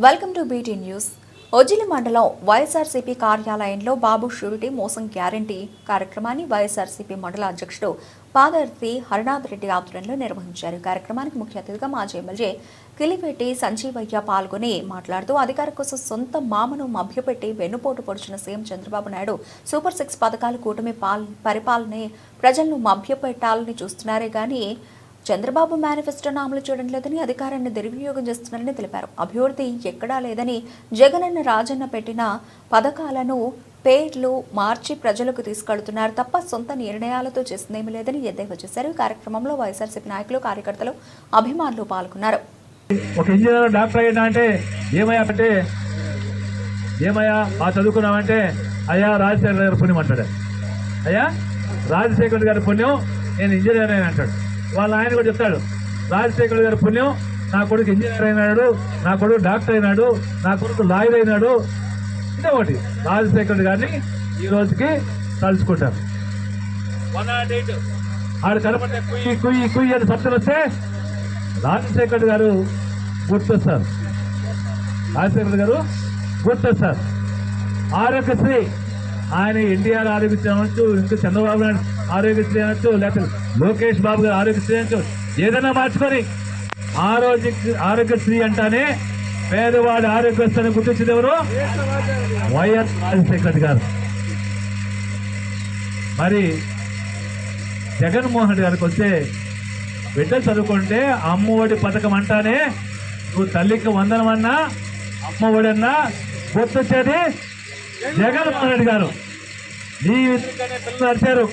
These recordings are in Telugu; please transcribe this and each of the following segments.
Welcome to BT news Ojili మండలం వైఎస్ఆర్సీపీ కార్యాలయంలో బాబు షూరిటీ మోసం గ్యారంటీ కార్యక్రమాన్ని వైఎస్ఆర్సీపీ మండల అధ్యక్షుడు పాదర్తి హరినాథ్ రెడ్డి ఆధ్వర్యంలో నిర్వహించారు. కార్యక్రమానికి ముఖ్య అతిథిగా మాజీ ఎమ్మెల్యే కిలిపెట్టి సంజీవయ్య పాల్గొని మాట్లాడుతూ అధికారం కోసం సొంత మామను మభ్యపెట్టి వెన్నుపోటు పొడిచిన CM Chandrababu Naidu super six పథకాలు కూటమి పాల్ పరిపాలనే ప్రజలను మభ్యపెట్టాలని చూస్తున్నారే కానీ చంద్రబాబు మేనిఫెస్టోను అమలు చేయడం లేదని అధికారాన్ని దుర్వినియోగం చేస్తున్నారని తెలిపారు. అభివృద్ధి ఎక్కడా లేదని జగనన్న రాజన్న పెట్టిన పథకాలను పేర్లు మార్చి ప్రజలకు తీసుకెళ్తున్నారు తప్ప సొంత నిర్ణయాలతో చేసిందేమీ లేదని ఎద్దేవా చేశారు. ఈ కార్యక్రమంలో వైఎస్ఆర్సీపీ నాయకులు కార్యకర్తలు అభిమానులు పాల్గొన్నారు. ఒక ఇంజనీర్ డాక్టర్ అయ్యా అంటే ఏమయ్యా అంటే ఏమయ్యా బాగా చదువుకున్నామంటే అయ్యా రాజశేఖర్ గారి పుణ్యం అంటాడు. అయ్యా రాజశేఖర్ గారి పుణ్యం నేను ఇంజనీర్ అని అంటాడు. వాళ్ళ ఆయన కూడా చెప్తాడు రాజశేఖర్ గారి పుణ్యం నా కొడుకు ఇంజనీర్ అయినాడు నా కొడుకు డాక్టర్ అయినాడు నా కొడుకు లాయర్ అయినాడు. ఇదే ఒకటి. రాజశేఖర్ గారిని ఈ రోజుకి తలుచుకుంటారు. వన్ నాట్ ఎయిట్ ఆడు కనపడే కుయ్యి కుయ్యి కుయ్యి అని శబ్దం వస్తే రాజశేఖర్ గారు గుర్తొస్తారు. రాజశేఖర్ గారు గుర్తొస్తారు. ఆరోగ్యశ్రీ. ఆయన ఎన్టీఆర్ ఆరోగ్యశ్రీ అనొచ్చు ఇంకా చంద్రబాబు నాయుడు ఆరోగ్యశ్రీ అనొచ్చు లేకపోతే లోకేష్ బాబు గారు ఆరోగ్యశ్రీ అనొచ్చు ఏదైనా మార్చుకొని ఆరోగ్య ఆరోగ్యశ్రీ అంటానే పేదవాడి ఆరోగ్యశ్రీ గుర్తించింది ఎవరు? వైఎస్ రాజశేఖర్ గారు. మరి జగన్మోహన్ రెడ్డి గారికి వస్తే బిడ్డ చదువుకుంటే అమ్మఒడి పథకం అంటానే నువ్వు తల్లికి వందనమన్నా అమ్మఒడన్నా గుర్తొచ్చేది జగన్మోహన్ రెడ్డి గారు. ఈ విధంగానే పిల్లలు నడిచారు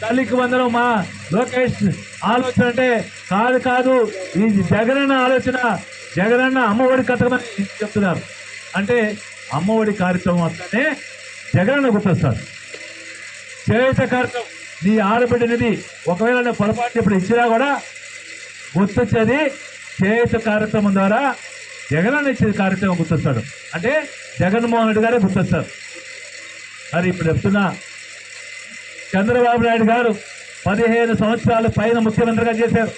తల్లికి వందనం మా లోకేష్ ఆలోచన అంటే కాదు కాదు ఈ జగనన్న ఆలోచన జగనన్న అమ్మఒడి కథకమని చెప్తున్నారు? అంటే అమ్మఒడి కార్యక్రమం వస్తేనే జగనన్న గుర్తొస్తారు. చేత కార్యక్రమం నీ ఆడబిడ్డనిది ఒకవేళ నేను పొరపాటు ఇప్పుడు ఇచ్చినా కూడా గుర్తొచ్చేది చేత కార్యక్రమం ద్వారా జగనన్న ఇచ్చే కార్యక్రమం గుర్తొస్తాడు. అంటే జగన్మోహన్ రెడ్డి గారే గుర్తొస్తారు. మరి ఇప్పుడు చెప్తున్నా చంద్రబాబు నాయుడు గారు పదిహేను సంవత్సరాల పైన ముఖ్యమంత్రిగా చేశారు.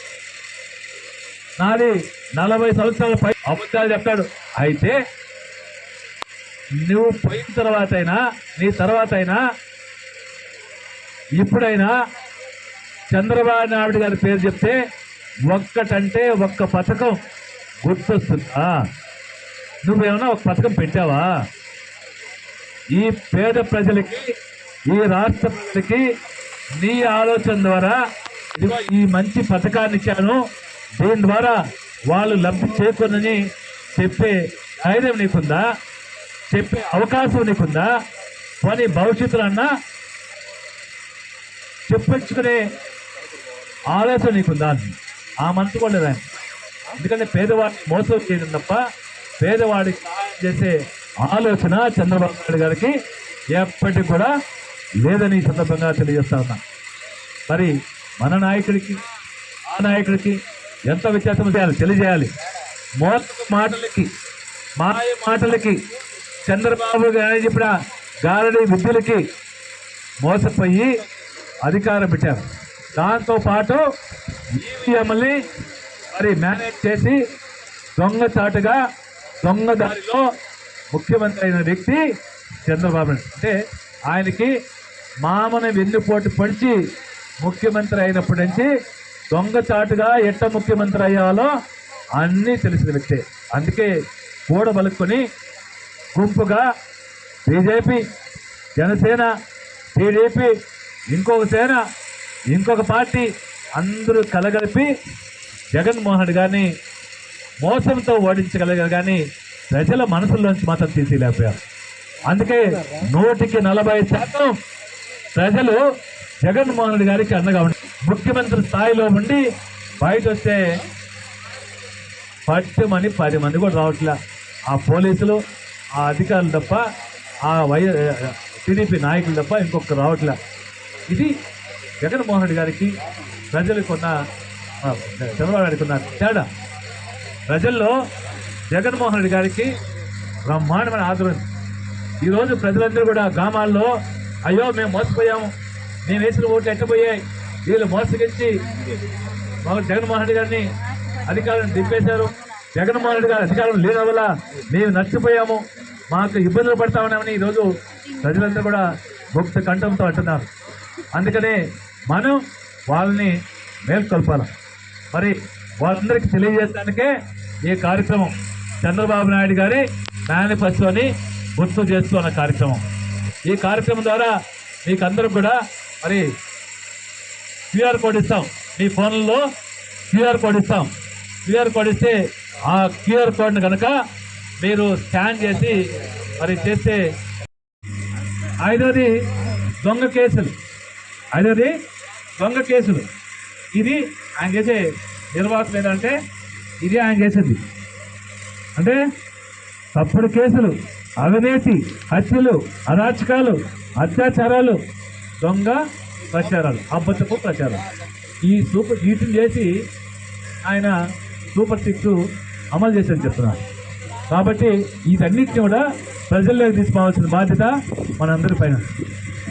నాది నలభై సంవత్సరాల పై అబద్ధాలు చెప్పాడు. అయితే నువ్వు పోయిన తర్వాత అయినా నీ తర్వాత అయినా ఇప్పుడైనా చంద్రబాబు నాయుడు గారి పేరు చెప్తే ఒక్కటంటే ఒక్క పథకం గుర్తొస్తుందా. నువ్వేమన్నా ఒక పథకం పెట్టావా? ఈ పేద ప్రజలకి ఈ రాష్ట్ర ప్రజలకి నీ ఆలోచన ద్వారా ఈ మంచి పథకాన్ని ఇచ్చాను. దీని ద్వారా వాళ్ళు లబ్ధి చేకూరని చెప్పే ధైర్యం నీకుందా? చెప్పే అవకాశం నీకుందా? పోనీ భవిష్యత్తులో అన్నా చెప్పించుకునే ఆలోచన నీకుందా? అని ఆ మనసు కూడా ఎందుకంటే పేదవాడిని మోసం చేయడం తప్ప పేదవాడికి సహాయం చేసే ఆలోచన చంద్రబాబు నాయుడు గారికి ఎప్పటికి కూడా లేదని ఈ సందర్భంగా తెలియజేస్తా ఉన్నా. మరి మన నాయకుడికి ఆ నాయకుడికి ఎంత వ్యత్యాసం చేయాలి తెలియజేయాలి. మోత మాటలకి మాయ మాటలకి చంద్రబాబు గారు చెప్పిన గారడి విద్యులకి మోసపోయి అధికారం పెట్టారు. దాంతోపాటు ఈవీఎంని మరి మేనేజ్ చేసి దొంగచాటుగా దొంగ దారిలో ముఖ్యమంత్రి అయిన వ్యక్తి చంద్రబాబు అంటే ఆయనకి మామని వెన్నుపోటు పొడిచి ముఖ్యమంత్రి అయినప్పటి నుంచి దొంగచాటుగా ఎట్ట ముఖ్యమంత్రి అయ్యాలో అన్నీ తెలిసిన వ్యక్తే. అందుకే కూడ కూడబలుక్కొని గుంపుగా బీజేపీ జనసేన టీడీపీ ఇంకొక సేన ఇంకొక పార్టీ అందరూ కలగలిపి జగన్మోహన్ రెడ్డి గారిని మోసంతో ఓడించగలిగారు. కానీ ప్రజల మనసుల్లోంచి మాత్రం తీసేయలేకపోయారు అందుకే నూటికి నలభై శాతం ప్రజలు జగన్మోహన్ రెడ్డి గారికి అండగా ఉండి ముఖ్యమంత్రి స్థాయిలో ఉండి బయట వస్తే పట్టుమని పది మంది కూడా రావట్లే. ఆ పోలీసులు ఆ అధికారులు తప్ప ఆ వై టీడీపీ నాయకులు తప్ప ఇంకొకరు రావట్లే. ఇది జగన్మోహన్ రెడ్డి గారికి ప్రజలకున్న చంద్రబాబు గారికి ఉన్న తేడా. ప్రజల్లో జగన్మోహన్ రెడ్డి గారికి బ్రహ్మాండమైన ఆదరణ. ఈరోజు ప్రజలందరూ కూడా గ్రామాల్లో అయ్యో మేము మోసపోయాము. మేము వేసిన ఓట్లు ఎట్టపోయాయి వీళ్ళు మోసగించి మాకు జగన్మోహన్ రెడ్డి గారిని అధికారులను దింపేశారు. జగన్మోహన్ రెడ్డి గారు అధికారం లేని వల్ల మేము నష్టపోయాము. మాకు ఇబ్బందులు పడతా ఉన్నామని ఈరోజు ప్రజలందరూ కూడా భక్త కంఠంతో అంటున్నారు. అందుకనే మనం వాళ్ళని మేల్కొల్పాలి. మరి వాళ్ళందరికీ తెలియజేయడానికే ఈ కార్యక్రమం చంద్రబాబు నాయుడు గారి మేనిఫెస్టోని గుర్తు చేస్తున్న కార్యక్రమం. ఈ కార్యక్రమం ద్వారా మీకు అందరికి కూడా మరి క్యూఆర్ కోడ్ ఇస్తాం. మీ ఫోన్లలో క్యూఆర్ కోడ్ ఇస్తాం. క్యూఆర్ కోడ్ ఇస్తే ఆ క్యూఆర్ కోడ్ని కనుక మీరు స్కాన్ చేసి మరి చేస్తే ఐదోది దొంగ కేసులు. ఐదోది దొంగ కేసులు. ఇది ఆయన చేసే నిర్వాహకులు ఏంటంటే ఇది ఆయన చేసేది. అంటే తప్పుడు కేసులు అవినీతి హత్యలు అరాచకాలు అత్యాచారాలు దొంగ ప్రచారాలు అబద్ధపు ప్రచారం ఈ సూపర్ వీటిని చేసి ఆయన సూపర్ సిక్స్ అమలు చేశారని చెప్తున్నారు. కాబట్టి వీటన్నిటిని కూడా ప్రజల్లోకి తీసుకోవాల్సిన బాధ్యత మనందరి పైన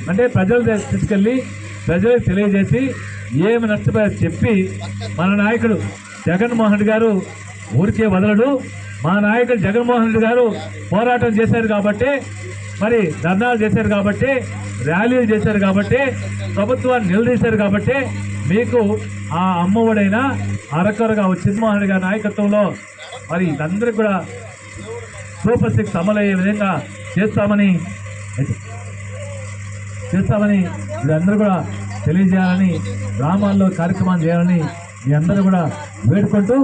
అంటే ప్రజల తీసుకెళ్ళి ప్రజలకు తెలియజేసి ఏమి నష్టపోయారు చెప్పి మన నాయకుడు జగన్మోహన్ రెడ్డి గారు ఊరికే వదలడు. మా నాయకుడు జగన్మోహన్ రెడ్డి గారు పోరాటం చేశారు కాబట్టి మరి ధర్నాలు చేశారు కాబట్టి ర్యాలీలు చేశారు కాబట్టి ప్రభుత్వాన్ని నిలదీశారు కాబట్టి మీకు ఆ అమ్మఒడైనా అరకొరగా వచ్చింది రెడ్డి గారి నాయకత్వంలో మరి ఇదందరికీ కూడా సూపర్ సిక్స్ అమలయ్యే విధంగా చేస్తామని చేస్తామని మీరందరూ కూడా తెలియజేయాలని గ్రామాల్లో కార్యక్రమాలు చేయాలని మీ అందరూ కూడా వేడుకుంటూ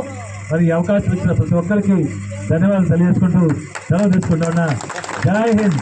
మరి అవకాశం ఇచ్చిన ప్రతి ఒక్కరికి ధన్యవాదాలు తెలియజేసుకుంటూ సెలవు తీసుకుంటా ఉన్నా జై హింద్.